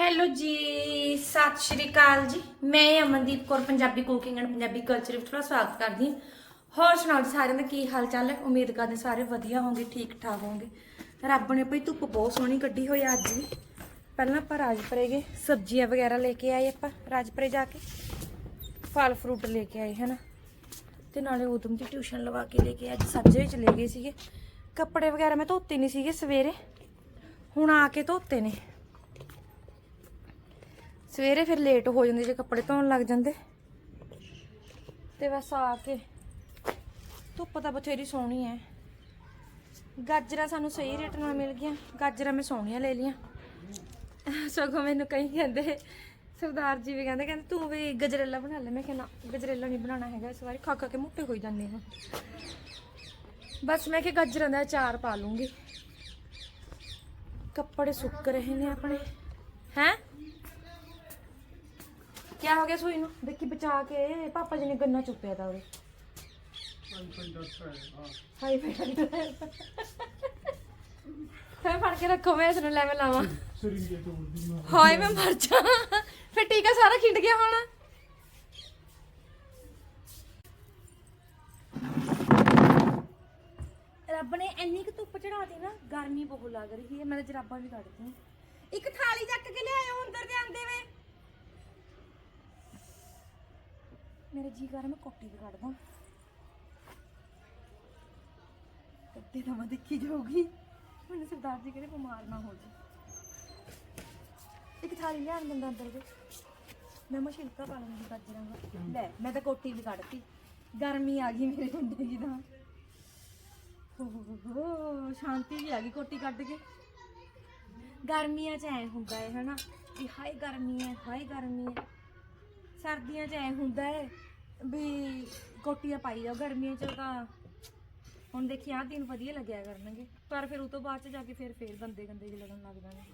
Hello ਜੀ, ਸਤਿ ਸ਼੍ਰੀ ਅਕਾਲ ਜੀ। ਮੈਂ Amandeep Kaur, Punjabi cooking and Punjabi culture ਵਿੱਚ ਤੁਹਾਡਾ ਸਵਾਗਤ ਕਰਦੀ ਹਾਂ। ਹੋਰ ਸੁਣਾਓ ਜੀ ਸਾਰਿਆਂ ਦਾ ਕੀ ਹਾਲ ਚਾਲ ਹੈ? ਉਮੀਦ ਕਰਦੇ ਸਾਰੇ ਵਧੀਆ ਹੋਵੋਗੇ ਠੀਕ ਠਾਕ ਹੋਵੋਗੇ ਰੱਬ ਨੇ ਭਈ ਧੁੱਪ ਬਹੁਤ ਸੋਹਣੀ ਕੱਢੀ ਹੋਈ ਆ ਅੱਜ ਵੀ। ਪਹਿਲਾਂ ਆਪਾਂ ਰਾਜਪੁਰੇ ਗਏ, ਸਬਜ਼ੀਆਂ ਵਗੈਰਾ ਲੈ ਕੇ ਆਏ ਆਪਾਂ ਰਾਜਪੁਰੇ ਜਾ ਕੇ। ਫਲ ਫਰੂਟ ਲੈ ਕੇ ਆਏ, ਹਨਾ। ਤੇ ਨਾਲੇ ਉਦਮ ਦੀ ਟਿਊਸ਼ਨ ਲਵਾ ਕੇ ਲੈ ਕੇ ਅੱਜ ਸੱਜੇ ਚਲੇ ਗਏ ਸੀਗੇ। ਕੱਪੜੇ ਵਗੈਰਾ ਮੈਂ ਧੋਤੇ ਨਹੀਂ ਸੀਗੇ ਸਵੇਰੇ, ਹੁਣ ਆ ਕੇ ਧੋਤੇ ਨੇ। ਸਵੇਰੇ ਫਿਰ ਲੇਟ ਹੋ ਜਾਂਦੇ ਜੇ ਕੱਪੜੇ ਧੋਣ ਲੱਗ ਜਾਂਦੇ। ਤੇ ਬਸ ਆ ਕੇ ਧੁੱਪ ਤਾਂ ਬਥੇਰੀ ਸੋਹਣੀ ਹੈ ਗਾਜਰਾਂ ਸਾਨੂੰ ਸਹੀ ਰੇਟ ਨਾਲ ਮਿਲ ਗਈਆਂ। ਗਾਜਰਾਂ ਮੈਂ ਸੋਹਣੀਆਂ ਲੈ ਲੀਆਂ ਸਗੋਂ ਮੈਨੂੰ ਕਈ ਕਹਿੰਦੇ, ਸਰਦਾਰ ਜੀ ਵੀ ਕਹਿੰਦੇ ਕਹਿੰਦੇ ਤੂੰ ਵੀ ਗਜਰੇਲਾ ਬਣਾ ਲੈ। ਮੈਂ ਕਹਿੰਦਾ ਗਜਰੇਲਾ ਨਹੀਂ ਬਣਾਉਣਾ ਹੈਗਾ, ਇਸ ਵਾਰੀ ਖਾ ਖਾ ਕੇ ਮੁੱਟੇ ਹੋਈ ਜਾਂਦੇ ਹਾਂ। ਬਸ ਮੈਂ ਕਿ ਗਾਜਰਾਂ ਦਾ ਅਚਾਰ ਪਾ ਲੂੰਗੀ। ਕੱਪੜੇ ਸੁੱਕ ਰਹੇ ਨੇ ਆਪਣੇ। ਹੈਂ? ਕਿਆ ਹੋ ਗਿਆ ਸੂਈ ਨੂੰ? ਦੇਖੀ ਬਚਾ ਕੇ ਪਾਪਾ ਜੀ ਨੇ ਗੰਨਾ ਚੁੱਪਿਆ ਤਾ ਉਹਦੇ ਹਾਈ ਫਾਈ ਫੇ ਫੜ ਕੇ ਰੱਖੋ ਮੈਂ ਇਸ ਨੂੰ ਲੈ ਮੈਂ। ਲਾਵਾਂ ਹਾਏ ਮੈਂ ਮਰ ਜਾ। ਫੇ ਟੀਕਾ ਸਾਰਾ ਖਿੰਡ ਗਿਆ ਹੁਣ। ਰੱਬ ਨੇ ਇੰਨੀ ਕੁ ਧੁੱਪ ਚੜਾਤੀ ਨਾ ਗਰਮੀ ਬਹੁਤ ਲੱਗ ਰਹੀ ਹੈ। ਮੈਂ ਤਾਂ ਜਰਾਬਾਂ ਵੀ ਕੱਢਦੀ ਹਾਂ ਇੱਕ ਥਾਲੀ ਚੱਕ ਕੇ ਲਿਆਇਓ ਅੰਦਰ ਦੇ ਆਂਦੇ ਵੇ। ਮੇਰਾ ਜੀ ਕਰ, ਮੈਂ ਕੋਟੀ ਵੀ ਕੱਢਦਾ ਕੱਢੇ ਤਾਂ ਮੈਂ ਦੇਖੀ ਜਾਊਗੀ। ਮੈਨੂੰ ਸਰਦਾਰ ਜੀ ਕਹਿੰਦੇ ਬਿਮਾਰ ਨਾ ਹੋ ਜੀ। ਇੱਕ ਥਾਲੀ ਲਿਆਣ ਬੰਦਾ ਅੰਦਰ ਦੇ ਮੈਂ ਮਸ਼ੀਨ ਪਾ ਲਾਂਗੀ ਗਾਜਰਾਂ ਲੈ, ਮੈਂ ਤਾਂ ਕੋਟੀ ਵੀ ਕੱਢਤੀ। ਗਰਮੀ ਆ ਗਈ ਮੇਰੇ ਮੁੰਡੇ ਦੀ ਤਾਂ। ਹੋ ਹੋ ਸ਼ਾਂਤੀ ਵੀ ਆ ਗਈ ਕੋਟੀ ਕੱਢ ਕੇ। ਗਰਮੀਆਂ 'ਚ ਐ ਹੁੰਦਾ ਹੈ ਹਨਾ? ਵੀ ਹਾਏ ਗਰਮੀ ਹੈ, ਹਾਏ ਗਰਮੀ ਹੈ। ਸਰਦੀਆਂ 'ਚ ਐ ਹੁੰਦਾ ਹੈ ਵੀ ਕੋਟੀਆਂ ਪਾਈ ਜਾਓ, ਗਰਮੀਆਂ 'ਚ ਤਾਂ ਹੁਣ ਦੇਖੀ ਆਹ ਦਿਨ ਵਧੀਆ ਲੱਗਿਆ ਕਰਨਗੇ। ਪਰ ਫਿਰ ਉਹ ਤੋਂ ਬਾਅਦ 'ਚ ਜਾ ਕੇ ਫਿਰ ਫੇਰ ਗੰਦੇ ਗੰਦੇ ਜਿਹੇ ਲੱਗਣ ਲੱਗ ਜਾਣਗੇ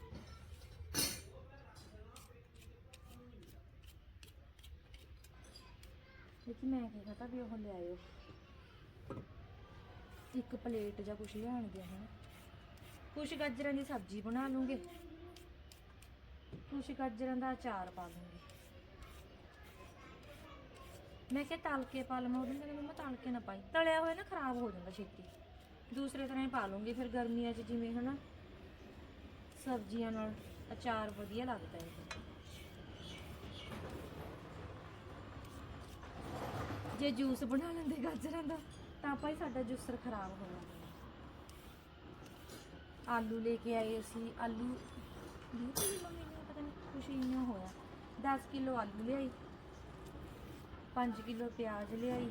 ਦੇਖੀ ਮੈਂ ਕੀ ਕਹਤਾ ਵੀ ਉਹ ਲਿਆਇਓ। ਇੱਕ ਪਲੇਟ ਜਾਂ ਕੁਛ ਲਿਆਣ ਗਿਆ ਹੈ। ਕੁਛ ਗਾਜਰਾਂ ਦੀ ਸਬਜ਼ੀ ਬਣਾ ਲੂੰਗੇ। ਕੁਛ ਗਾਜਰਾਂ ਦਾ ਅਚਾਰ ਪਾ ਲੂੰਗੀ। ਮੈਂ ਕਿਹਾ ਤਲ ਕੇ ਪਾ ਲਵਾਂ, ਉਹਦੇ ਨਾਲ ਮੰਮਾ ਤਲ ਕੇ ਨਾ ਪਾਈ। ਤਲਿਆ ਹੋਇਆ ਨਾ ਖਰਾਬ ਹੋ ਜਾਂਦਾ ਛੇਤੀ। ਦੂਸਰੇ ਤਰ੍ਹਾਂ ਹੀ ਪਾ ਲੂੰਗੀ, ਫਿਰ ਗਰਮੀਆਂ 'ਚ ਜਿਵੇਂ ਹਨਾ, ਸਬਜ਼ੀਆਂ ਨਾਲ ਅਚਾਰ ਵਧੀਆ ਲੱਗਦਾ ਹੈ ਜੇ ਜੂਸ ਬਣਾ ਲੈਂਦੇ ਗਾਜਰਾਂ ਦਾ, ਤਾਂ ਭਾਈ ਸਾਡਾ ਜੂਸਰ ਖਰਾਬ ਹੋ ਜਾਣਾ ਆਲੂ ਲੈ ਕੇ ਆਏ ਅਸੀਂ, ਆਲੂ ਵੀਹ ਪਤਾ ਨਹੀਂ ਕੁਛ ਇੰਨਾ ਹੋਇਆ। 10 ਕਿਲੋ ਆਲੂ ਲਿਆਈ। 5 ਕਿਲੋ ਪਿਆਜ਼ ਲਿਆਈ।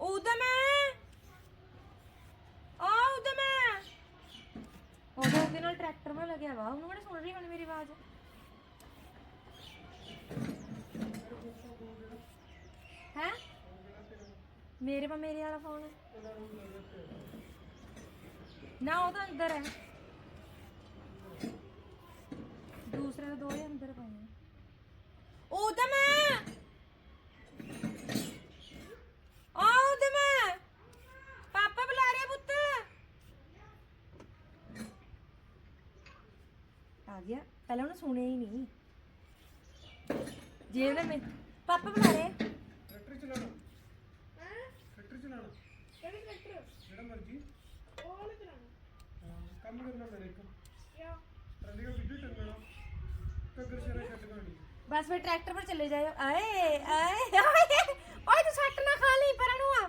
ਉਹਦਾ ਮੈਂ ਆ ਉਹਦਾ ਮੈਂ ਉਹਦਾ ਉਹਦੇ ਨਾਲ ਟਰੈਕਟਰ ਮੈਂ ਲੱਗਿਆ ਵਾ। ਉਹਨੂੰ ਕਿਹੜਾ ਸੁਣ ਰਹੀ ਹੁਣ ਮੇਰੀ ਆਵਾਜ਼? ਹੈ? ਮੇਰੇ ਪਾ ਮੇਰੇ ਵਾਲਾ ਫੋਨ ਨਾ ਉਹ ਤਾਂ ਅੰਦਰ ਹੈ ਦੂਸਰੇ ਦੇ ਹੀ ਅੰਦਰ ਪਏ ਨੇ ਉਹ ਤਾਂ ਪਾਪਾ ਬੁਲਾ ਰਿਹਾ ਪੁੱਤ ਆ ਗਿਆ ਪਹਿਲਾਂ ਉਹਨੇ ਸੁਣਿਆ ਹੀ ਨਹੀਂ ਜੇ ਉਹਨੇ ਮੈਂ ਪਾਪਾ ਬੁਲਾ ਰਹੇ ਟਰੈਕਟਰ ਚਲਾਣਾ ਟਰੈਕਟਰ ਚਲਾਣਾ ਕਿਹੜੀ ਟਰੈਕਟਰ ਜਿਹੜਾ ਮਰਜ਼ੀ ਉਹ ਵਾਲਾ ਚਲਾਣਾ ਕੰਮ ਕਰਨਾ ਮੇਰੇ ਇੱਕ ਕਿਆ ਟਰਾਲੀ ਦਾ ਵੀਡੀਓ ਚੱਲਣਾ ਟੱਗਰ ਸ਼ੇਰਾ ਛੱਡ ਗਾਣੀ ਬਸ ਫਿਰ ਟਰੈਕਟਰ ਪਰ ਚਲੇ ਜਾਇਓ। ਆਏ ਆਏ ਆਏ। ਓਏ, ਤੂੰ ਸੱਟ ਨਾ ਖਾ ਲਈ ਪਰਾਂ ਨੂੰ ਆ।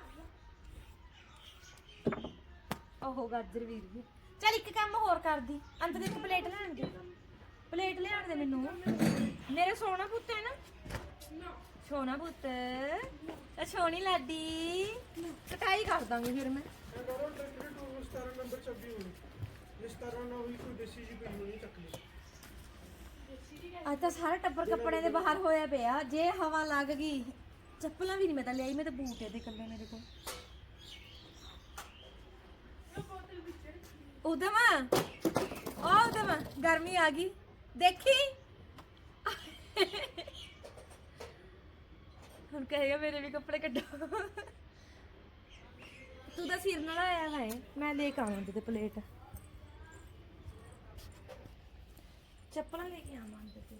ਓਹੋ, ਗਾਜਰ ਵੀਰ ਜੀ। ਚੱਲ ਇੱਕ ਕੰਮ ਹੋਰ ਕਰਦੀ। ਅੰਦਰ ਇੱਕ ਪਲੇਟ ਲੈਣ ਦੇ। ਪਲੇਟ ਲਿਆਣ ਦੇ ਮੈਨੂੰ। ਮੇਰੇ ਸੋਨਾ ਪੁੱਤ ਹੈ ਨਾ? ਸੋਨਾ ਪੁੱਤ। ਤੇ ਸੋਹਣੀ ਲਾਡੀ। ਕਟਾਈ ਕਰ ਦਾਂਗੇ ਫਿਰ ਮੈਂ। ਮੈਂ ਕਰੋ ਟਰੈਕਟਰ ਟੂ 17 ਨੰਬਰ 26 ਹੋਣੀ। ਜੇ 17 ਨਾ ਹੋਈ, ਕੋਈ ਦੇਸੀ ਜੀ ਪਈ ਹੋਣੀ, ਚੱਕ ਅੱਜ ਤਾਂ ਸਾਰਾ ਟੱਬਰ ਕੱਪੜੇ ਦੇ ਬਾਹਰ ਹੋਇਆ ਪਿਆ। ਜੇ ਹਵਾ ਲੱਗ ਗਈ, ਚੱਪਲਾਂ ਵੀ ਨਹੀਂ ਮੈਂ ਤਾਂ ਲਿਆਈ, ਮੈਂ ਤਾਂ ਬੂਟ ਇਹਦੇ ਕੱਲੇ ਮੇਰੇ ਕੋਲ। ਉਦਮ ਉਹ ਉਦਮ, ਗਰਮੀ ਆ ਗਈ। ਦੇਖੀ? ਹੁਣ ਕਹੇਗਾ ਮੇਰੇ ਵੀ ਕੱਪੜੇ ਕੱਢੋ। ਤੂੰ ਤਾਂ ਸਿਰ ਨਾਲ ਆਇਆ ਹੈ, ਮੈਂ ਲੈ ਕੇ ਆਵਾਂ ਤੇ ਪਲੇਟ। ਚੱਪਲਾਂ ਲੈ ਕੇ ਆਵਾਂਗੇ ਤੇ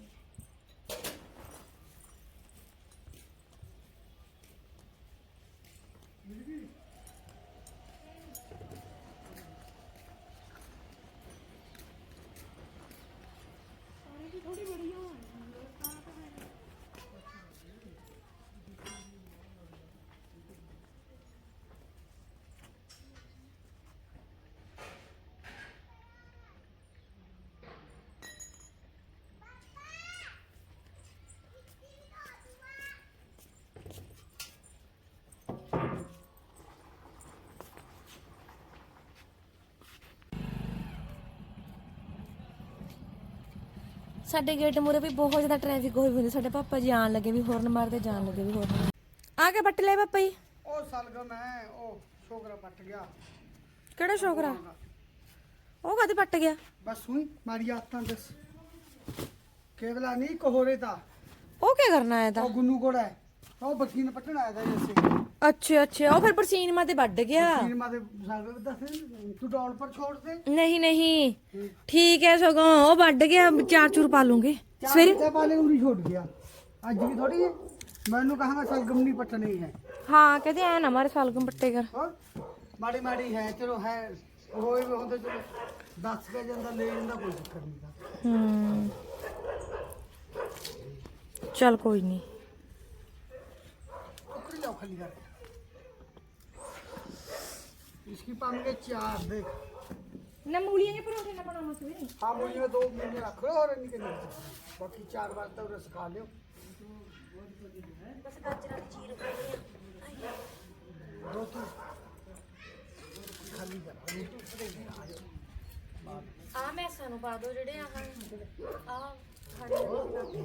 ਸਾਡੇ ਗੇਟ ਮੂਰੇ ਵੀ ਬਹੁਤ ਜ਼ਿਆਦਾ ਟ੍ਰੈਫਿਕ ਹੋਈ ਹੋਈ ਹੈ ਸਾਡੇ ਪਾਪਾ ਜੀ ਆਣ ਲੱਗੇ ਵੀ ਹੋਰਨ ਮਾਰਦੇ ਜਾਣ ਲੱਗੇ ਵੀ ਹੋਰਨ ਆ ਕੇ ਬੱਟ ਲੈ ਪਾਪਾ ਜੀ। ਉਹ ਸਲਗਮ ਹੈ ਉਹ ਛੋਕਰਾ ਪੱਟ ਗਿਆ। ਕਿਹੜਾ ਛੋਕਰਾ ਉਹ ਕਦੇ ਪੱਟ ਗਿਆ? ਬਸ ਹੁਈ ਮਾਰੀ ਆਤਾਂ ਦੱਸ। ਕੇਵਲਾ ਨਹੀਂ ਕੋਹਰੇ ਦਾ ਉਹ ਕੀ ਕਰਨਾ ਆਇਆ ਤਾਂ? ਉਹ ਗੁੰਨੂ ਕੋੜਾ ਹੈ। ਉਹ ਬੱਕੀ ਨੇ ਪੱਟਣ ਆਇਆ ਦਾ ਜੈਸੇ ਅੱਛਾ ਅੱਛਾ। ਉਹ ਫਿਰ ਪਰਸੀਨਮਾ ਤੇ ਵੱਢ ਗਿਆ। ਸਿਨੇਮਾ ਦੇ ਸਾਗਰ ਦੱਸ ਤੂੰ ਡੌਲ ਪਰ ਛੋੜ ਦੇ। ਨਹੀਂ ਨਹੀਂ। ਠੀਕ ਹੈ ਸਗੋਂ ਉਹ ਵੱਢ ਗਿਆ। ਚਾਰ ਚੂਰ ਪਾ ਲੂੰਗੇ। ਸਵੇਰੇ? ਚਾਹ ਪਾਲੇ ਉਰੀ ਛੋੜ ਗਿਆ। ਅੱਜ ਵੀ ਥੋੜੀ ਹੈ। ਮੈਨੂੰ ਕਹਾਂਗਾ ਸਲਗਮ ਨਹੀਂ ਪਟਣੀ ਹੈ। ਹਾਂ ਕਹਿੰਦੇ ਐ ਨਾ ਮਾਰੇ ਸਾਲਗਮ ਪੱਟੇ ਕਰ। ਮਾੜੀ ਮਾੜੀ ਹੈ ਚਲੋ ਹੈ। ਹੋਏ ਵੀ ਹੁੰਦੇ ਚਲੋ। ਦੱਸ ਕੇ ਜਾਂਦਾ ਲੈ ਜਾਂਦਾ ਕੋਈ ਚੱਕਰ ਨਹੀਂ ਦਾ ਹੂੰ। ਚੱਲ ਕੋਈ ਨਹੀਂ। ਉੱਕਰ ਜਾਓ ਖਾਲੀ ਕਰ इसकी पाएंगे चार देख ਨਾ ਮੂਲੀਆਂ ਦੇ ਪਰੌਂਠੇ ਨਾ ਬਣਾਉਣਾ ਸਵੇਰੇ हाँ मुझे में दो महीने रख लो और इनके नहीं बाकी चार बार तक रस खा लो ਬਸ ਗਾਜਰਾਂ ਦੀ ਚੀਰ ਪਾਈ ਆ दो तू खाली कर अभी तू पड़े आ जाओ ਆ ਮੈਸਾਂ ਨੂੰ ਪਾ ਦਿਓ ਜਿਹੜੇ ਆਹ ਆ ਖੜੇ ਹੋਏ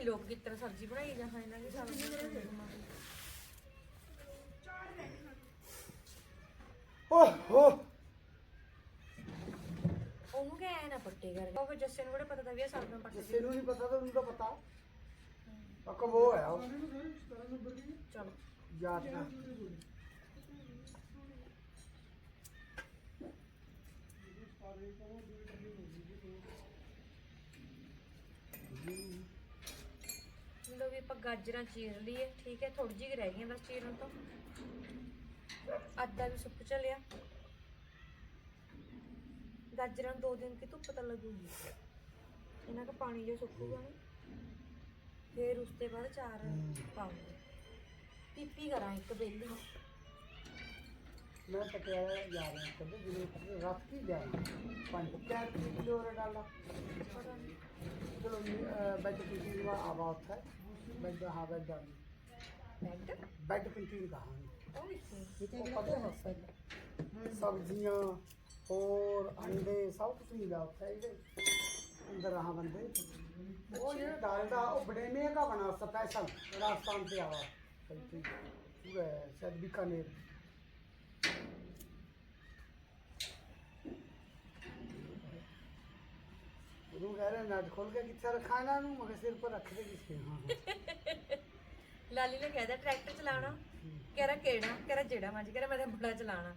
ਨਹੀਂ ਲੋਕ ਕਿਤਰ ਸਬਜ਼ੀ ਬਣਾਈ ਜਾਂ ਇਹਨਾਂ ਦੀ ਸਬਜ਼ੀ ਓਹ ਹੋ ਉਹਨੂੰ ਕਿਹਾ ਐ ਨਾ ਪੱਟੇ ਕਰ ਉਹ ਫਿਰ ਜੱਸੇ ਨੂੰ ਕਿਹੜਾ ਪਤਾ ਤਾਂ ਵੀ ਇਹ ਸਭ ਨੂੰ ਪੱਟੇ ਕਿਸੇ ਨੂੰ ਨਹੀਂ ਪਤਾ ਤਾਂ ਉਹਨੂੰ ਤਾਂ ਪਤਾ। ਪੱਕਾ ਉਹ ਹੈ ਉਹ। ਚਲੋ। ਯਾਦ ਨਾ। ਸਾਰੇ ਕੋਲ ਆਪਾਂ ਗਾਜਰਾਂ ਚੀਰ ਲਈਏ ਠੀਕ ਹੈ ਥੋੜੀ ਜਿਹੀ ਰਹਿ ਗਈਆਂ ਬਸ ਚੀਰਨ ਤੋਂ। ਆਦਾ ਵੀ ਸੁੱਕ ਚਲਿਆ। ਗਾਜਰਾਂ ਦੋ ਦਿਨ ਕੀ ਧੁੱਪ ਤਾਂ ਲੱਗੂਗੀ। ਇਹਨਾਂ ਦਾ ਪਾਣੀ ਜੋ ਸੁੱਕੂਗਾ ਨਾ ਫਿਰ ਉਸ ਤੋਂ ਬਾਅਦ ਚਾਰ ਪਾਉਂਗੇ ਪੀਪੀ ਕਰਾਂ ਇੱਕ ਬੇਲੀ। ਮੈਂ ਪਟਿਆਲਾ ਜਾ ਰਿਹਾ ਹਾਂ ਤੇ ਜਿਵੇਂ ਰਾਤ ਕੀ ਜਾ ਪੰਜ ਚਾਰ ਕਿਲੋ ਰਡਾਲਾ ਚਲੋ ਬੈਠ ਕੇ ਜੀ ਵਾ ਆਵਾ बेड हाँ बेड डाली ਬੈੱਡ बेड कैंटीन कहाँ है ਉਹ ਕਿੱਥੇ वो पता है सब सब्जियाँ और अंडे सब कुछ मिला होता है ये अंदर रहा बंदे वो ये डालडा वो बड़ेने का बना स्पेशल राजस्थान से आवा कैंटीन पूरा है, शायद बीकानेर ਤੂੰ ਕਹਿ ਰਿਹਾ ਨਟ ਖੋਲ ਕੇ ਕਿੱਥੇ ਰੱਖਾਂ ਇਹਨਾਂ ਨੂੰ? ਮਗਰ ਸਿਰ ਪਰ ਰੱਖ ਦੇ ਹਾਂ ਲਾਲੀ ਨੇ ਕਹਿਦਾ ਟਰੈਕਟਰ ਚਲਾਉਣਾ। ਕਹਿ ਕਿਹੜਾ? ਕਹਿ ਜਿਹੜਾ ਮਰਜ਼ੀ ਕਹਿ ਮੈਂ ਤਾਂ ਬੜਾ ਚਲਾਉਣਾ।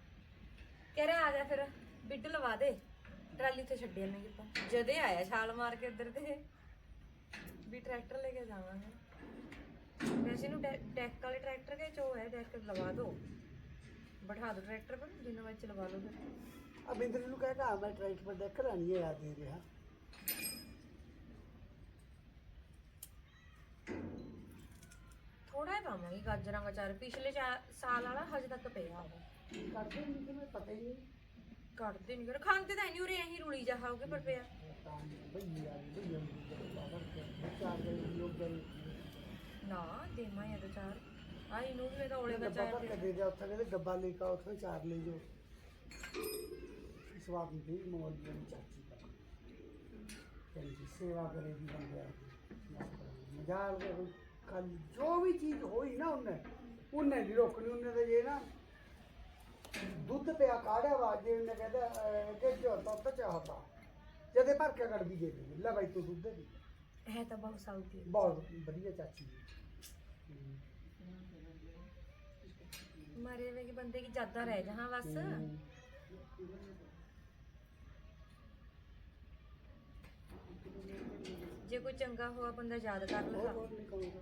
ਕਹਿ ਆ ਜਾ ਫਿਰ ਬਿੱਡ ਲਵਾ ਦੇ। ਟਰਾਲੀ ਤੇ ਛੱਡਿਆ ਮੈਂ ਕਿਪਾ ਜਦੇ ਆਇਆ ਛਾਲ ਮਾਰ ਕੇ ਇੱਧਰ ਤੇ। ਵੀ ਟਰੈਕਟਰ ਲੈ ਕੇ ਜਾਵਾਂਗੇ। ਵੈਸੇ ਨੂੰ ਡੈਕ ਵਾਲੇ ਟਰੈਕਟਰ ਕੇ ਚੋ ਹੈ ਡੈਕ ਲਵਾ ਦੋ। ਬਿਠਾ ਦੋ ਟਰੈਕਟਰ ਪਰ ਦਿਨੋਂ ਵਿੱਚ ਲਵਾ ਲਓ ਫਿਰ। ਅਬ ਨੂੰ ਕਹਿ ਕਹਾ ਮੈਂ ਟਰੈਕਟਰ ਪਰ ਡੈਕ ਲਾਣੀ ਹੈ ਆ ਦੇ ਰਿਹਾ। ਗਾਜਰਾਂ ਦਾ ਚਾਰ ਪਿਛਲੇ ਚਾ- ਸਾਲ ਵਾਲਾ ਹਜੇ ਤੱਕ ਪਿਆ ਉਹ। ਕਰਦੇ ਨਹੀਂ ਕਿ ਮੈਂ ਪਤਾ ਹੀ ਨਹੀਂ। ਕੱਢਦੇ ਨਹੀਂ ਕਰ ਖਾਂਦੇ ਤਾਂ ਨਹੀਂ ਉਰੇ ਐਂ ਰੁਲੀ ਜਾ ਹੋਗੇ ਪਰ ਪਿਆ। ਨਾ ਦੇਮਾ ਇਹ ਤਾਂ ਚਾਰ। ਆ ਇਹਨੂੰ ਵੀ ਤਾਂ ਔਲੇ ਦਾ ਡੱਬਾ ਚਾਰ ਕੇ ਦੇ ਦਿਆ ਉੱਥੇ ਕਹਿੰਦੇ ਡੱਬਾ ਲੈ ਕੇ ਆਓ ਉੱਥੇ ਚਾਰ ਲੈ ਜਾਓ। ਸਵਾਦ ਦੀ ਮੋਲ ਦੀ ਚਾਚੀ ਦਾ। ਕਹਿੰਦੀ ਸੇਵਾ ਬੰਦਿਆਂ ਦੀ ਮਜਾਲ ਦੇ ਕੱਲ ਜੋ ਵੀ ਚੀਜ਼ ਹੋਈ ਨਾ ਉਹਨੇ ਉਹਨੇ ਨਹੀਂ ਰੋਕਣੀ ਉਹਨੇ ਤਾਂ ਜੇ ਨਾ ਦੁੱਧ ਪਿਆ ਕਾੜਿਆ ਵਾ ਜੇ ਉਹਨੇ ਕਹਿੰਦਾ ਕਿ ਜੋ ਤਾਂ ਚਾਹਤਾ ਜਦੇ ਭਰ ਕੇ ਗੜਬੀ ਦੇ ਦੇ ਲੈ ਬਾਈ ਤੂੰ ਦੁੱਧ ਦੇ। ਹੈ ਤਾਂ ਬਹੁਤ ਸਾਊਥੀ ਬਹੁਤ ਵਧੀਆ ਚਾਚੀ ਮਰੇ ਵੇ ਕਿ ਬੰਦੇ ਕੀ ਜਾਦਾ ਰਹਿ ਜਹਾਂ ਬਸ। ਜੇ ਕੋਈ ਚੰਗਾ ਹੋਆ ਬੰਦਾ ਯਾਦ ਕਰ ਲਗਾ ਹੋਰ ਨਹੀਂ ਕਹੂੰਗਾ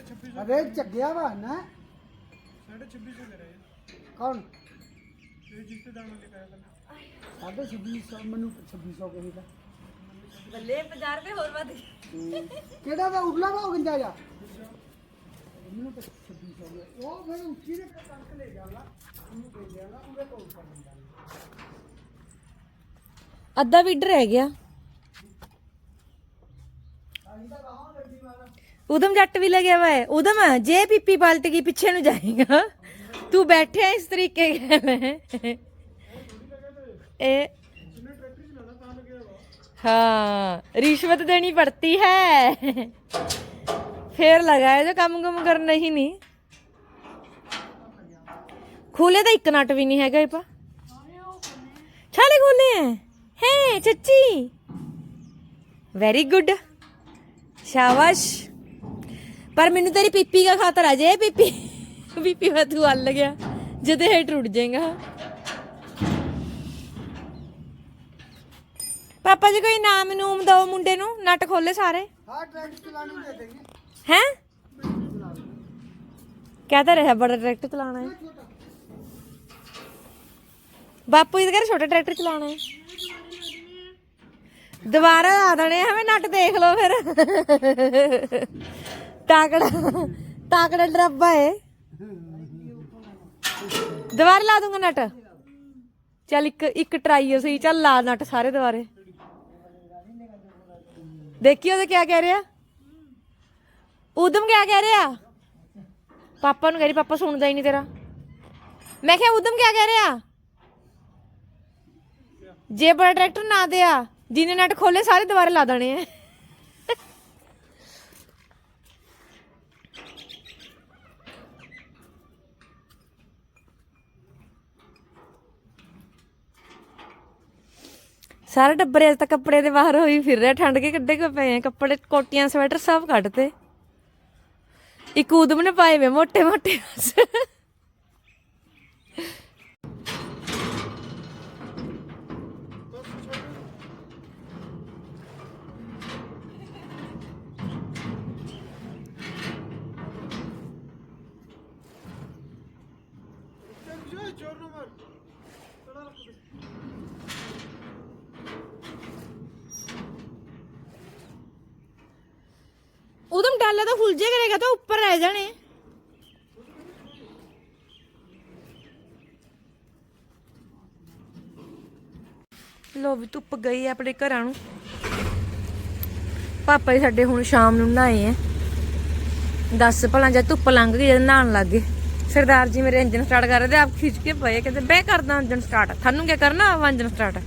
2600 अबे ਵਾ ਨਾ। ना 2650 कह रहे हैं कौन ये जिससे दाम लेकर आया था साढ़े ਬੱਲੇ 50 ਰੁਪਏ ਹੋਰ ਵਧ ਕਿਹੜਾ ਦਾ ਉਗਲਾ ਦਾ ਗੰਜਾ ਜਾ? ਮੈਨੂੰ ਤਾਂ 26 ਸੌ ਉਹ ਫਿਰ ਉੱਚੀ ਦੇ ਕਣਕ ਲੈ ਜਾਣਾ ਉਹਨੂੰ ਦੇ ਦੇਣਾ ਉਹਦੇ ਕੋਲ ਕਰ ਲੈਂਦਾ ਅੱਧਾ ਵੀਡਰ ਰਹਿ ਗਿਆ। ਵਾਲਾ ਉਦਮ ਜੱਟ ਵੀ ਲੱਗਿਆ ਵਾ ਹੈ ਉਦਮ ਜੇ ਪੀਪੀ ਪਲਟ ਗਈ ਪਿੱਛੇ ਨੂੰ ਜਾਏਗਾ ਤੂੰ ਬੈਠਿਆ ਇਸ ਤਰੀਕੇ ਨਾਲ ਇਹ जिन्हें ट्रैक्टर चलाना कहाँ लगे हुआ हाँ रिश्वत देनी पड़ती है फिर लगाए जो काम कम करना ही नहीं खुले तो एक नट भी नहीं है पा छाले खोले हैं हैं चच्ची वेरी गुड शाबाश ਪਰ ਮੈਨੂੰ ਤੇਰੀ ਪੀਪੀ ਦਾ ਖਾਤਰ ਆ ਜੇ ਪੀਪੀ। ਪੀਪੀ ਵਾ ਤੂੰ ਅੱਲ ਗਿਆ। ਜਦੇ ਹੇਠ ਰੁੜ ਜਾਏਗਾ। ਪਾਪਾ ਜੀ ਕੋਈ ਨਾਮ ਨੂਮ ਦੋ ਮੁੰਡੇ ਨੂੰ ਨਟ ਖੋਲੇ ਸਾਰੇ। ਹਾਂ ਟਰੈਕਟਰ ਚਲਾਣੀ ਰਿਹਾ ਬੜਾ ਟਰੈਕਟਰ ਚਲਾਣਾ ਹੈ। ਬਾਪੂ ਇਹਦੇ ਘਰ ਛੋਟਾ ਟਰੈਕਟਰ ਚਲਾਣਾ ਹੈ। ਦੁਬਾਰਾ ਆ ਦਣੇ ਹਵੇਂ ਨਟ ਦੇਖ ਲੋ ਫਿਰ। लो फिर ताकड़ा ताकड़ा डराबा है दोबारा ला दूंगा नट चल एक एक ट्राई है सही चल ला नट सारे दोबारे देखियो तो क्या कह रहे हैं ਉਦਮ ਕਿਆ ਕਹਿ ਰਿਹਾ ਪਾਪਾ ਨੂੰ ਕਹਿ ਰਹੀ ਪਾਪਾ ਸੁਣਦਾ ਹੀ ਨਹੀਂ ਤੇਰਾ ਮੈਂ ਕਿਹਾ ਉਦਮ ਕਿਆ ਕਹਿ ਰਿਹਾ ਜੇ ਬੜਾ ਟਰੈਕਟਰ ਨਾ ਦਿਆ ਜਿਹਨੇ ਨਟ ਖੋਲੇ ਸਾਰੇ ਦੁਬਾਰੇ ਲਾ ਦੇਣੇ ਆ ਸਾਰੇ ਟੱਬਰ ਅਜ ਤੱਕ ਕੱਪੜੇ ਦੇ ਬਾਹਰ ਹੋਈ ਫਿਰ ਰਿਹਾ, ਠੰਡ ਕੇ ਕੱਢੇ ਕੋ ਪਏ ਆ, ਕੱਪੜੇ, ਕੋਟੀਆਂ, ਸਵੈਟਰ ਸਭ ਕੱਢਤੇ। ਇੱਕ ਉਦਮ ਨੇ ਪਾਏ ਵੇ ਮੋਟੇ ਮੋਟੇ ਤਾਂ ਉੱਪਰ ਰਹਿ ਜਾਣੇ। ਲੋ ਵੀ ਧੁੱਪ ਗਈ ਹੈ ਆਪਣੇ ਘਰਾਂ ਨੂੰ। ਪਾਪਾ ਜੀ ਸਾਡੇ ਹੁਣ ਸ਼ਾਮ ਨੂੰ ਨਹਾਏ ਆ। ਦੱਸ ਭਲਾ ਜਦ ਧੁੱਪ ਲੰਘ ਗਈ ਜਦ ਨਹਾਉਣ ਲੱਗ ਗਏ। ਸਰਦਾਰ ਜੀ ਮੇਰੇ ਇੰਜਨ ਸਟਾਰਟ ਕਰ ਰਹੇ ਤੇ ਆਪ ਖਿੱਚ ਕੇ ਪਏ ਕਹਿੰਦੇ ਬੈ ਕਰਦਾ ਇੰਜਨ ਸਟਾਰਟ ਤੁਹਾਨੂੰ ਕੀ ਕਰਨਾ ਆਵਾ ਇੰਜਨ ਸਟਾਰਟ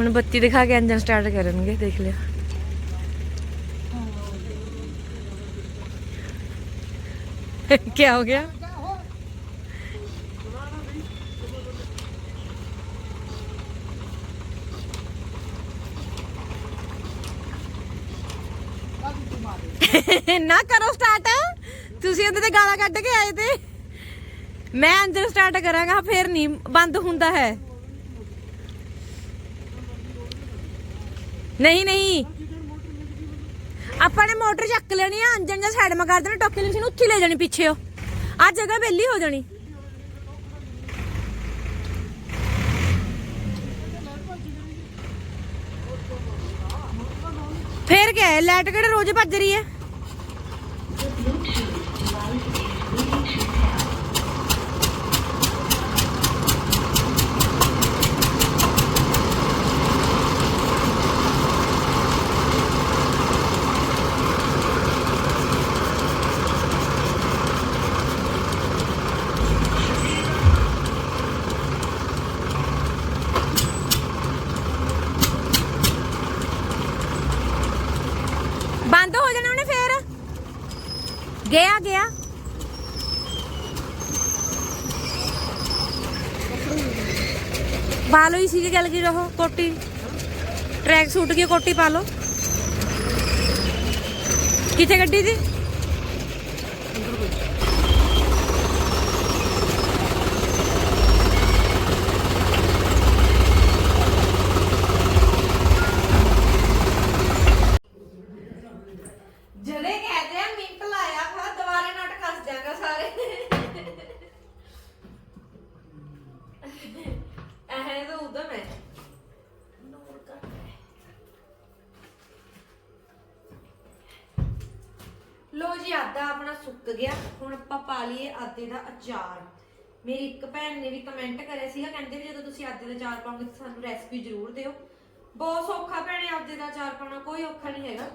ਹੁਣ ਬੱਤੀ ਦਿਖਾ ਕੇ ਇੰਜਨ ਸਟਾਰਟ ਕਰਨਗੇ, ਦੇਖ ਲਿਆ। ਕੀ ਹੋ ਗਿਆ? ਨਾ ਕਰੋ ਸਟਾਰਟ ਤੁਸੀਂ ਉਹਦੇ ਤੇ ਗਾਲਾਂ ਕੱਢ ਕੇ ਆਏ ਤੇ। ਮੈਂ ਅੰਦਰ ਸਟਾਰਟ ਕਰਾਂਗਾ, ਫੇਰ ਨਹੀਂ, ਬੰਦ ਹੁੰਦਾ ਹੈ। ਨਹੀਂ ਨਹੀਂ। ਆਪਾਂ ਨੇ ਮੋਟਰ ਚੱਕ ਲੈਣੀ ਆ ਅੰਜਨ ਜਾਂ ਸਾਈਡ ਮਾ ਕਰ ਦੇਣਾ ਟੋਕੇ ਲਈ ਨੂੰ ਉੱਥੇ ਲੈ ਜਾਣੀ ਪਿੱਛੇ ਉਹ। ਆ ਜਗ੍ਹਾ ਵਿਹਲੀ ਹੋ ਜਾਣੀ। ਫੇਰ ਕਿਆ ਹੈ ਲਾਈਟ ਕਿਹੜੇ ਰੋਜ਼ ਭੱਜ ਰਹੀ ਹੈ ਬੰਦ ਹੋ ਜਾਣਾ ਉਹਨੇ ਫੇਰ ਗਿਆ ਗਿਆ ਪਾ ਲਓ ਇਸੀ ਕੀ ਗੱਲ ਕੀ ਰਹੋ ਕੋਟੀ? ਟਰੈਕ ਸੂਟ ਕੀ ਕੋਟੀ ਪਾ ਲਓ। ਆਦੇ ਮੇਰੀ ਇੱਕ ਭੈਣ ਨੇ ਵੀ ਕਮੈਂਟ ਕਰਿਆ ਸੀਗਾ, ਕਹਿੰਦੇ ਵੀ ਜਦੋਂ ਤੁਸੀਂ ਆਦੇ ਦਾ ਅਚਾਰ ਪਾਓਗੇ ਤਾਂ ਸਾਨੂੰ ਰੈਸਪੀ ਜ਼ਰੂਰ ਦਿਓ। ਬਹੁਤ ਸੌਖਾ ਭੈਣੇ ਆਦੇ ਦਾ ਅਚਾਰ ਪਾਉਣਾ, ਕੋਈ ਔਖਾ ਨਹੀਂ ਹੈਗਾ।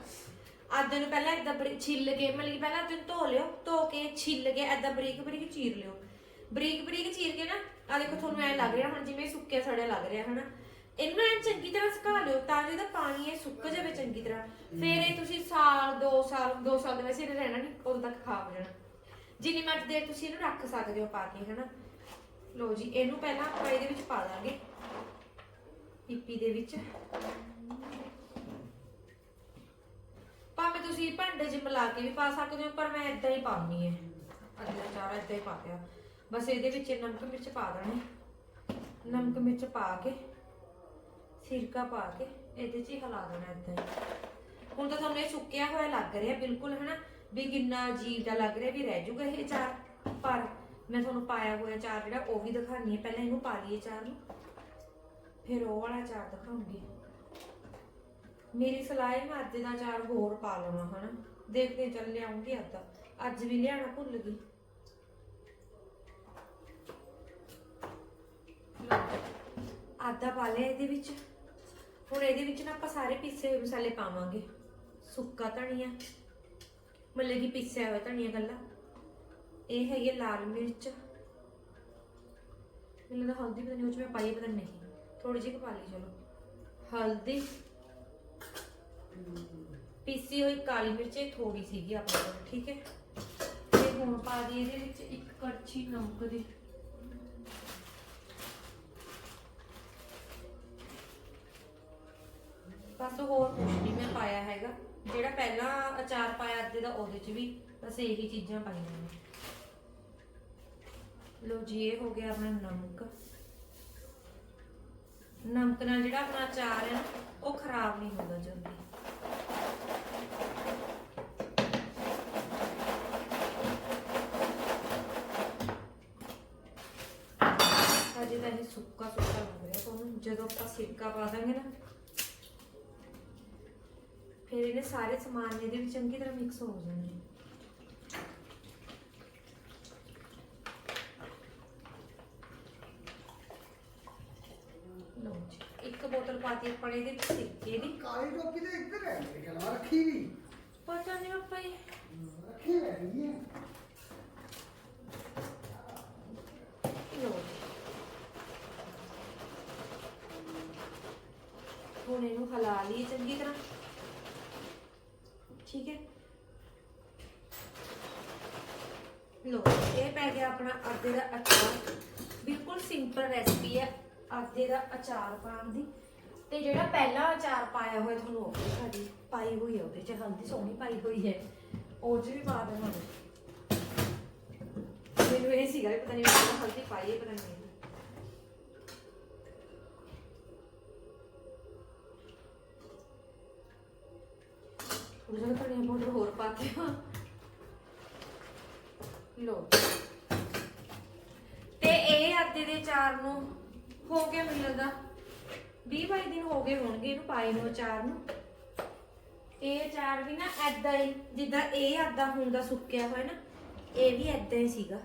ਆਦੇ ਨੂੰ ਪਹਿਲਾਂ ਏਦਾਂ ਬਰੀ ਛਿੱਲ ਕੇ, ਮਤਲਬ ਕਿ ਪਹਿਲਾਂ ਆਦੇ ਨੂੰ ਧੋ ਲਿਓ, ਧੋ ਕੇ ਛਿੱਲ ਕੇ ਏਦਾਂ ਬਰੀਕ ਬਰੀਕ ਚੀਰ ਲਿਓ। ਬਰੀਕ ਬਰੀਕ ਚੀਰ ਕੇ ਨਾ ਆ ਦੇਖੋ ਤੁਹਾਨੂੰ ਐ ਲੱਗ ਰਿਹਾ ਹੁਣ ਜਿਵੇਂ ਸੁੱਕਿਆ ਸੜਿਆ ਲੱਗ ਰਿਹਾ, ਹਨਾ? ਇਹਨੂੰ ਐ ਚੰਗੀ ਤਰ੍ਹਾਂ ਸੁਕਾ ਲਿਓ ਤਾਂ ਜਿਹਦਾ ਪਾਣੀ ਇਹ ਸੁੱਕ ਜਾਵੇ ਚੰਗੀ ਤਰ੍ਹਾਂ। ਫਿਰ ਇਹ ਤੁਸੀਂ ਸਾਲ 2 ਸਾਲ 2 ਸਾਲ ਦੇ ਵੈਸੇ ਇਹਨੇ ਰਹਿਣਾ ਨਹੀਂ ਉਦੋਂ ਤੱਕ ਖਾ ਜਾਣਾ ਜਿੰਨੀ ਮਰਜ਼ੀ ਦੇਰ ਤੁਸੀਂ ਇਹਨੂੰ ਰੱਖ ਸਕਦੇ ਹੋ ਪਾ ਕੇ, ਹਨਾ? ਲੋ ਜੀ, ਇਹਨੂੰ ਪਹਿਲਾਂ ਆਪਾਂ ਇਹਦੇ ਵਿੱਚ ਪਾ ਦਾਂਗੇ। ਪੀਪੀ ਦੇ ਵਿੱਚ। ਭਾਵੇਂ ਤੁਸੀਂ ਭਾਂਡੇ 'ਚ ਮਿਲਾ ਕੇ ਵੀ ਪਾ ਸਕਦੇ ਹੋ, ਪਰ ਮੈਂ ਇਦਾਂ ਹੀ ਪਾਉਣੀ ਹੈ। ਅੱਧਾ ਚਾਰਾ ਇਦਾਂ ਹੀ ਪਾ ਦਿਆ ਬਸ ਇਹਦੇ ਵਿੱਚ ਨਮਕ ਮਿਰਚ ਪਾ ਦੇਣੀ। ਨਮਕ ਮਿਰਚ ਪਾ ਕੇ, ਸਿਰਕਾ ਪਾ ਕੇ, ਇਹਦੇ 'ਚ ਹੀ ਹਿਲਾ ਦੇਣਾ ਇਦਾਂ ਹੁਣ ਤਾਂ ਤੁਹਾਨੂੰ ਇਹ ਸੁੱਕਿਆ ਹੋਇਆ ਲੱਗ ਰਿਹਾ, ਬਿਲਕੁਲ, ਹਨਾ? ਵੀ ਕਿੰਨਾ ਅਜੀਬ ਦਾ ਲੱਗ ਰਿਹਾ ਵੀ ਰਹਿ ਜੂਗਾ ਇਹ ਚਾਰ ਪਰ ਮੈਂ ਤੁਹਾਨੂੰ ਪਾਇਆ ਹੋਇਆ ਚਾਰ ਜਿਹੜਾ, ਉਹ ਵੀ ਦਿਖਾਣੀ ਹੈ। ਪਹਿਲਾਂ ਇਹਨੂੰ ਪਾ ਲਈਏ ਚਾਰ ਨੂੰ। ਫਿਰ ਉਹ ਵਾਲਾ ਚਾਰ ਦਿਖਾਉਂਗੀ। ਮੇਰੀ ਸਲਾਹ ਹੈ, ਮੈਂ ਅੱਜ ਦਾ ਚਾਰ ਹੋਰ ਪਾ ਲਵਾਂ, ਹਨਾ? ਦੇਖਦੇ ਚੱਲ ਲਿਆਉਂਗੀ ਅੱਧਾ। ਅੱਜ ਵੀ ਲਿਆਣਾ ਭੁੱਲ ਗਈ। ਆਦਾ ਪਾ ਲਿਆ ਇਹਦੇ ਵਿੱਚ। ਹੁਣ ਇਹਦੇ ਵਿੱਚ ਨਾ ਆਪਾਂ ਸਾਰੇ ਪੀਸੇ ਮਸਾਲੇ ਪਾਵਾਂਗੇ। ਸੁੱਕਾ ਧਨੀਆ। ਮਤਲਬ ਕਿ ਪੀਸਿਆ ਹੋਇਆ ਧਨੀਆ ਗੱਲਾ। ਇਹ ਹੈਗੀ ਹੈ ਲਾਲ ਮਿਰਚ। ਮੈਨੂੰ ਲੱਗਦਾ ਹਲਦੀ ਪਤਾ ਨਹੀਂ ਉਹ ਚ ਮੈਂ ਪਾਈ ਹੈ, ਪਤਾ ਨਹੀਂ। ਥੋੜੀ ਜਿਹੀ ਕੁ ਪਾ ਲਈ ਚਲੋ। ਹਲਦੀ। ਪੀਸੀ ਹੋਈ ਕਾਲੀ ਮਿਰਚ ਇਹ ਥੋੜੀ ਸੀਗੀ ਆਪਣੇ ਕੋਲ ਠੀਕ ਹੈ। ਤੇ ਹੁਣ ਪਾ ਦੀ ਇਹਦੇ ਵਿੱਚ ਇੱਕ ਕੜਛੀ ਨਮਕ ਦੀ। ਬਸ ਹੋਰ ਕੁਛ ਨਹੀਂ ਮੈਂ ਪਾਇਆ ਹੈਗਾ। ਜਿਹੜਾ ਪਹਿਲਾਂ ਅਚਾਰ ਪਾਇਆ ਅੱਧੇ ਦਾ, ਉਹਦੇ ਚ ਵੀ ਬਸ ਇਹੀ ਚੀਜ਼ਾਂ ਪਾਈਆਂ ਨੇ। ਲੋ ਜੀ, ਇਹ ਹੋ ਗਿਆ ਆਪਣਾ ਨਮਕ। ਨਮਕ ਨਾਲ ਜਿਹੜਾ ਆਪਣਾ ਅਚਾਰ ਹੈ ਉਹ ਖਰਾਬ ਨਹੀਂ ਹੁੰਦਾ ਜਲਦੀ। ਅਜੇ ਤਾਂ ਇਹ ਸੁੱਕਾ ਸੁੱਕਾ ਲੱਗ ਰਿਹਾ ਤੁਹਾਨੂੰ ਜਦੋਂ ਆਪਾਂ ਸਿਰਕਾ ਪਾ ਦਾਂਗੇ ਨਾ ਫਿਰ ਇਹਨੇ ਸਾਰੇ ਸਮਾਨ ਇਹਦੇ ਵਿੱਚ ਚੰਗੀ ਤਰ੍ਹਾਂ ਮਿਕਸ ਹੋ ਜਾਣੇ ਲਓ ਜੀ ਇੱਕ ਬੋਤਲ ਪਾਤੀ ਆਪਾਂ ਨੇ ਇਹਦੇ ਵਿੱਚ ਸਿਰਕੇ ਦੀ ਕਾਲੀ ਟੋਪੀ ਤੇ ਇੱਧਰ ਹੈ ਮੇਰੇ ਖਿਆਲ ਨਾਲ ਰੱਖੀ ਵੀ। ਪਤਾ ਨਹੀਂ ਆਪਾਂ ਇਹ ਰੱਖੀ ਹੈ। ਲਓ ਜੀ। ਹੁਣ ਇਹਨੂੰ ਹਿਲਾ ਲਈਏ ਚੰਗੀ ਤਰ੍ਹਾਂ ਠੀਕ ਹੈ ਲੋ ਇਹ ਆਪਣਾ ਆਦੇ ਦਾ ਅਚਾਰ। ਬਿਲਕੁਲ ਸਿੰਪਲ ਰੈਸਪੀ ਹੈ ਆਦੇ ਦਾ ਅਚਾਰ ਪਾਉਣ ਦੀ। ਤੇ ਜਿਹੜਾ ਪਹਿਲਾ ਅਚਾਰ ਪਾਇਆ ਹੋਇਆ ਤੁਹਾਨੂੰ ਉਹ ਵੀ ਸਾਡੀ ਪਾਈ ਹੋਈ ਹੈ, ਉਹਦੇ ਚ ਹਲਦੀ ਸੋਹਣੀ ਪਾਈ ਹੋਈ ਹੈ। ਉਹ ਚ ਵੀ ਪਾ ਦੇਣਾ ਮੈਨੂੰ ਇਹ ਸੀਗਾ ਪਤਾ ਨਹੀਂ ਮੈਂ ਹਲਦੀ ਪਾਈ ਹੈ, ਪਤਾ ਨਹੀਂ ਥੋੜਾ ਜਿਹਾ ਧਨੀਆ ਪਾਊਡਰ ਹੋਰ ਪਾ ਕੇ ਲੋ ਇਹ ਦੇ ਚਾਰ ਨੂੰ ਹੋ ਗਿਆ ਮੈਨੂੰ ਲੱਗਦਾ। 20 22 ਦਿਨ ਹੋ ਗਏ ਹੋਣਗੇ ਇਹਨੂੰ ਪਾਏ ਨੂੰ ਅਚਾਰ ਨੂੰ। ਇਹ ਅਚਾਰ ਵੀ ਨਾ ਐਦਾਂ ਹੀ, ਜਿੱਦਾਂ ਇਹ ਆਦਾ ਹੁੰਦਾ ਸੁੱਕਿਆ ਹੋਇਆ ਨਾ, ਇਹ ਵੀ ਐਦਾਂ ਹੀ ਸੀਗਾ।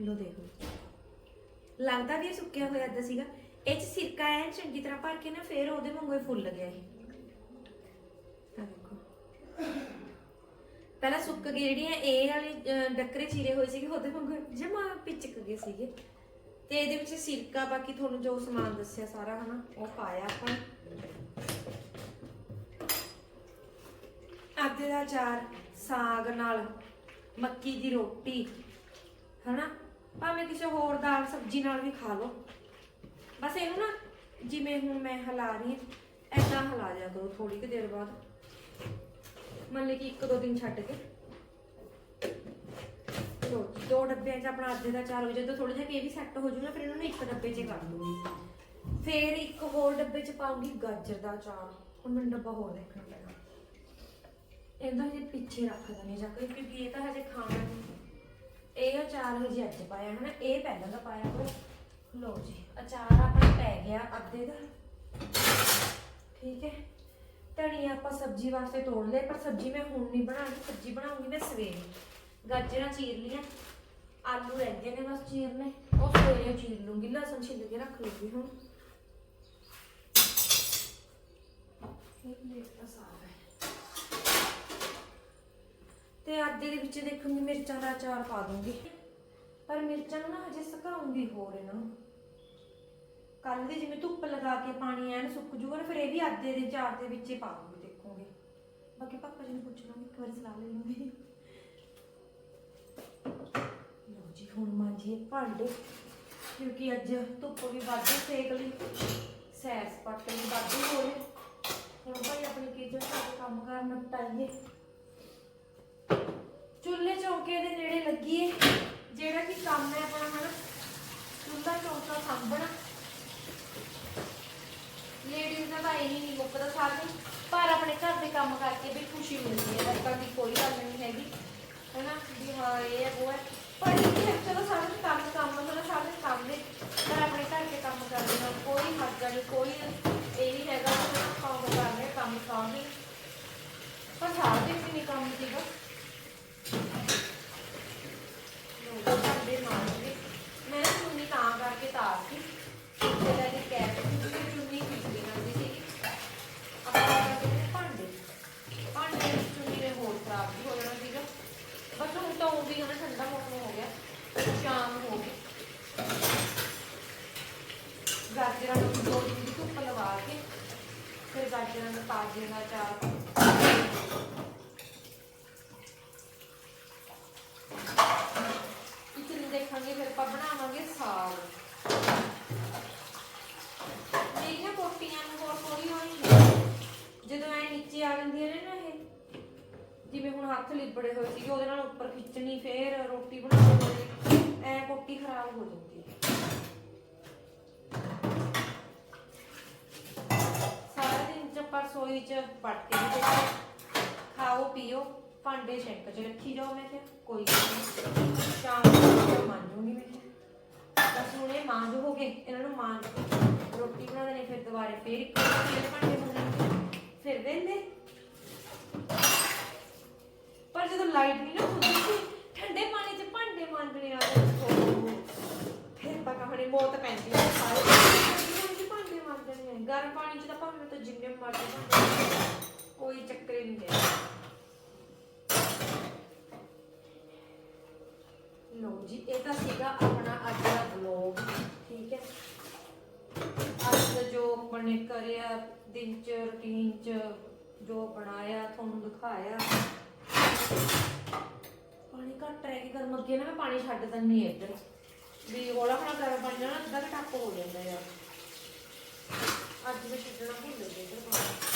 ਲੋ ਦੇਖੋ। ਲੱਗਦਾ ਵੀ ਇਹ ਸੁੱਕਿਆ ਹੋਇਆ ਐਦਾਂ ਸੀਗਾ। ਇਹ ਚ ਸਿਰਕਾ ਐ ਚੰਗੀ ਤਰ੍ਹਾਂ ਭਰ ਕੇ ਨਾ ਫੇਰ ਉਹਦੇ ਵਾਂਗੂ ਹੀ ਫੁੱਲ ਗਿਆ ਇਹ। ਆ ਦੇਖੋ। ਪਹਿਲਾਂ ਸੁੱਕ ਗਏ ਜਿਹੜੀਆਂ ਇਹ ਵਾਲੇ ਡੱਕਰੇ ਚੀਰੇ ਹੋਏ ਸੀਗੇ, ਉਹਦੇ ਵਾਂਗੂ ਜਮਾ ਪਿਚਕ ਗਏ ਸੀਗੇ। ਤੇ ਇਹਦੇ ਵਿੱਚ ਸਿਰਕਾ, ਬਾਕੀ ਤੁਹਾਨੂੰ ਜੋ ਸਮਾਨ ਦੱਸਿਆ ਸਾਰਾ, ਹਨਾ, ਉਹ ਪਾਇਆ ਆਪਾਂ। ਨੇ। ਆਦੇ ਦਾ ਅਚਾਰ ਸਾਗ ਨਾਲ ਮੱਕੀ ਦੀ ਰੋਟੀ, ਹਨਾ? ਭਾਵੇਂ ਕਿਸੇ ਹੋਰ ਦਾਲ ਸਬਜ਼ੀ ਨਾਲ ਵੀ ਖਾ ਲਓ। ਬਸ ਇਹਨੂੰ ਨਾ, ਜਿਵੇਂ ਹੁਣ ਮੈਂ ਹਿਲਾ ਰਹੀ ਹਾਂ ਐਦਾਂ ਹਿਲਾ ਜਾ ਕਰੋ ਥੋੜੀ ਕੁ ਦੇਰ ਬਾਅਦ। ਮੰਨ ਲਈ ਕਿ ਇੱਕ ਦੋ ਦਿਨ ਛੱਡ ਕੇ। ਲੋ ਦੋ ਡੱਬਿਆਂ 'ਚ ਆਪਣਾ ਅੱਧੇ ਦਾ ਚਾਰ ਹੋ ਜਦੋਂ ਥੋੜਾ ਜਿਹਾ ਕਿ ਵੀ ਸੈੱਟ ਹੋ ਜੂਗਾ ਫਿਰ ਇਹਨਾਂ ਨੂੰ ਇੱਕ ਡੱਬੇ 'ਚ ਕਰ ਦੂੰਗੀ। ਫਿਰ ਇੱਕ ਹੋਰ ਡੱਬੇ 'ਚ ਪਾਉਂਗੀ ਗਾਜਰ ਦਾ ਅਚਾਰ। ਹੁਣ ਮੈਨੂੰ ਡੱਬਾ ਹੋਰ ਦੇਖਣਾ ਪੈਣਾ। ਇਹਦਾ ਹਜੇ ਪਿੱਛੇ ਰੱਖ ਦਨੇ ਜਾ ਕੇ, ਕਿਉਂਕਿ ਇਹ ਤਾਂ ਹਜੇ ਖਾਣਾ ਨਹੀਂ। ਇਹ ਅਚਾਰ ਹਜੇ ਅੱਜ ਪਾਇਆ ਹੈ ਇਹ ਪਹਿਲਾਂ ਦਾ ਪਾਇਆ ਕਰੋ ਲੋ ਜੀ, ਅਚਾਰ ਆਪਣਾ ਪੈ ਗਿਆ ਅੱਧੇ ਦਾ। ਠੀਕ ਹੈ। ਧਨੀਆ ਆਪਾਂ ਸਬਜ਼ੀ ਵਾਸਤੇ ਤੋੜ ਲਿਆ ਪਰ ਸਬਜ਼ੀ ਮੈਂ ਹੁਣ ਨਹੀਂ ਬਣਾਉਣੀ, ਸਬਜ਼ੀ ਬਣਾਉਂਗੀ ਮੈਂ ਸਵੇਰੇ। ਗਾਜਰਾਂ ਚੀਰ ਲੀਆਂ ਆਲੂ ਰਹਿੰਦੇ ਨੇ ਬਸ ਚੀਰਨੇ ਉਹ ਸਵੇਰੇ ਚੀਰ ਲੂੰਗੀ, ਲਸਣ ਛਿੱਲ ਕੇ ਰੱਖ ਲੂੰਗੀ ਹੁਣ। ਇਹ ਪਲੇਟ ਤਾਂ ਸਾਫ਼ ਹੈ। ਤੇ ਆਦੇ ਦੇ ਵਿੱਚ ਦੇਖੂੰਗੀ, ਮਿਰਚਾਂ ਦਾ ਅਚਾਰ ਪਾ ਦੂੰਗੀ। ਪਰ ਮਿਰਚਾਂ ਨੂੰ ਨਾ ਹਜੇ ਸੁਕਾਉਂਗੀ ਹੋਰ ਇਹਨਾਂ ਨੂੰ। ਕੱਲ ਦੀ ਜਿਵੇਂ ਧੁੱਪ ਲਗਾ ਕੇ ਪਾਣੀ ਐਨ ਸੁੱਕ ਜੂਗਾ ਨਾ, ਫਿਰ ਇਹ ਵੀ ਆਦੇ ਦੇ ਚਾਰ ਦੇ ਵਿੱਚ ਹੀ ਪਾ ਦੂੰਗੀ, ਦੇਖੋਗੇ। ਬਾਕੀ ਪਾਪਾ ਜੀ ਨੂੰ ਪੁੱਛ ਲਾਂਗੀ ਇੱਕ ਵਾਰੀ ਸਲਾਹ ਲੈ ਲੂੰਗੀ ਲਓ ਜੀ ਹੁਣ ਮਾਂਜੀਏ ਭਾਂਡੇ, ਕਿਉਂਕਿ ਅੱਜ ਧੁੱਪ ਵੀ ਵੱਧ ਸੇਕ ਲਈ ਸੈਰ ਸਪਾਟੇ ਵੀ ਵੱਧ ਹੋ ਹੁਣ ਭਾਈ ਆਪਣੀ ਕਿਚਨ ਦਾ ਕੰਮ ਕਰ ਨਿਪਟਾਈਏ। ਚੁੱਲ੍ਹੇ ਚੌਂਕੇ ਦੇ ਨੇੜੇ ਲੱਗੀਏ, ਜਿਹੜਾ ਕਿ ਕੰਮ ਹੈ ਆਪਣਾ, ਹਨਾ? ਚੁੱਲ੍ਹਾ ਚੌਂਕਾ ਸਾਂਭਣਾ। ਲੇਡੀਜ਼ ਦਾ ਤਾਂ ਇਹ ਨਹੀਂ ਮੁੱਕਦਾ ਸਾਰਾ ਪਰ ਆਪਣੇ ਘਰ ਦੇ ਕੰਮ ਕਰਕੇ ਵੀ ਖੁਸ਼ੀ ਮਿਲਦੀ ਹੈ। ਲੱਗਾ ਦੀ ਕੋਈ ਗੱਲ ਨਹੀਂ ਹੈਗੀ, ਹੈਨਾ? ਵੀ ਹਾਂ, ਇਹ ਹੈ, ਉਹ ਹੈ। ਪਰ ਇਹ ਹੈ ਚਲੋ ਸਾਰਾ ਦਿਨ ਕੰਮ ਕੰਮ ਹੈ ਨਾ ਸਾਰਾ ਦਿਨ ਕੰਮ ਦੇ ਪਰ ਆਪਣੇ ਘਰ ਦੇ ਕੰਮ ਕਰਦੇ ਨਾਲ ਕੋਈ ਹੱਦ ਕੋਈ ਇਹ ਨਹੀਂ ਹੈਗਾ ਕਿ ਆਪਾਂ ਉਹ ਕਰ ਰਹੇ, ਕੰਮ ਸਾਂਭੇ ਪਰ ਸਾਰਾ ਵੀ ਨਹੀਂ ਕੰਮ ਸੀਗਾ। ਗਾਜਰਾਂ ਨੂੰ ਦੋ ਦਿਨ ਦੀ ਧੁੱਪ ਲਵਾ ਕੇ, ਫਿਰ ਗਾਜਰਾਂ ਨੂੰ ਤਾਜ਼ੇ ਨਾਲ ਚਾਰ ਇੱਕ ਦੇਖਾਂਗੇ, ਫਿਰ ਆਪਾਂ ਬਣਾਵਾਂਗੇ ਸਾਗ। ਮੇਰੀਆਂ ਕੋਟੀਆਂ ਨੂੰ ਹੋਰ ਥੋੜੀ ਹੋਣੀ ਜਦੋਂ ਐ ਨੀਚੇ ਆ ਜਾਂਦੀਆਂ ਨੇ ਨਾ ਇਹ, ਜਿਵੇਂ ਹੁਣ ਹੱਥ ਲਿਬੜੇ ਹੋਏ ਸੀਗੇ, ਉਹਦੇ ਨਾਲ ਉੱਪਰ ਖਿੱਚਣੀ, ਫੇਰ ਰੋਟੀ ਬਣਾਉਣੀ ਐ ਕੋਟੀ ਖਰਾਬ ਹੋ ਜਾਂਦੀ ਹੈ। ਸਾਰਾ ਦਿਨ ਚ ਪੜ ਕੇ ਵੀ ਦੇਖੋ। ਖਾਓ, ਪੀਓ, ਭਾਂਡੇ ਸ਼ੈਂਕ ਚ ਰੱਖੀ ਜਾਓ ਮੈਂ ਕਿਹਾ, ਕੋਈ ਗੱਲ ਨਹੀਂ ਸ਼ਾਮ ਨੂੰ ਮਾਂਜੂਗੀ ਮੈਂ ਕਿਹਾ। ਬਸ ਹੁਣ ਮਾਂਜ ਹੋ ਗਏ, ਇਹਨਾਂ ਨੂੰ ਮਾਂਜ ਰੋਟੀ ਬਣਾ ਦੇਣੀ, ਫਿਰ ਦੁਬਾਰੇ ਫੇਰ ਇੱਕ ਫੇਰ ਭਾਂਡੇ ਮਾਂਜਣੇ ਫਿਰ ਵੇਂਦੇ। ਪਰ ਜਦੋਂ ਲਾਈਟ ਨਹੀਂ ਨਾ ਹੁੰਦੀ ਸੀ ਠੰਡੇ ਪਾਣੀ 'ਚ ਭਾਂਡੇ ਮਾਂਜਣੇ ਆ ਜਾਂਦੇ ਫਿਰ ਤਾਂ ਕਹਾਣੀ ਮੌਤ ਪੈਂਦੀ ਹੈ ਸਾਰੇ ਠੰਡੇ ਪਾਣੀ 'ਚ ਭਾਂਡੇ ਮਾਂਜਣੇ ਆ ਗਰਮ ਪਾਣੀ 'ਚ ਤਾਂ ਜਿੰਨੇ ਮਰਜ਼ੀ ਭਾਂਡੇ ਕੋਈ ਚੱਕਰ ਹੀ ਨਹੀਂ ਹੈ। ਲੋ ਜੀ, ਇਹ ਤਾਂ ਸੀਗਾ ਆਪਣਾ ਅੱਜ ਦਾ ਵਲੌਗ ਠੀਕ ਹੈ। ਅੱਜ ਦਾ ਜੋ ਬਣੇ ਕਰਿਆ ਦਿਨ ਚ ਰੁਟੀਨ ਚ, ਜੋ ਬਣਾਇਆ, ਤੁਹਾਨੂੰ ਦਿਖਾਇਆ। ਪਾਣੀ ਘੱਟ ਰਹਿ ਗਿਆ ਗਰਮ ਅੱਗੇ ਨਾ ਮੈਂ ਪਾਣੀ ਛੱਡ ਦਿੰਦੀ ਹਾਂ ਇੱਧਰ। ਵੀ ਹੌਲਾ ਹੌਲਾ ਗਰਮ ਪਾਣੀ ਨਾਲ ਅੱਧਾ ਟੱਪ ਹੋ ਜਾਂਦਾ ਯਾਰ 啊，你们去吃了么？你们去吃了么？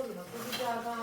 夜の6時上が。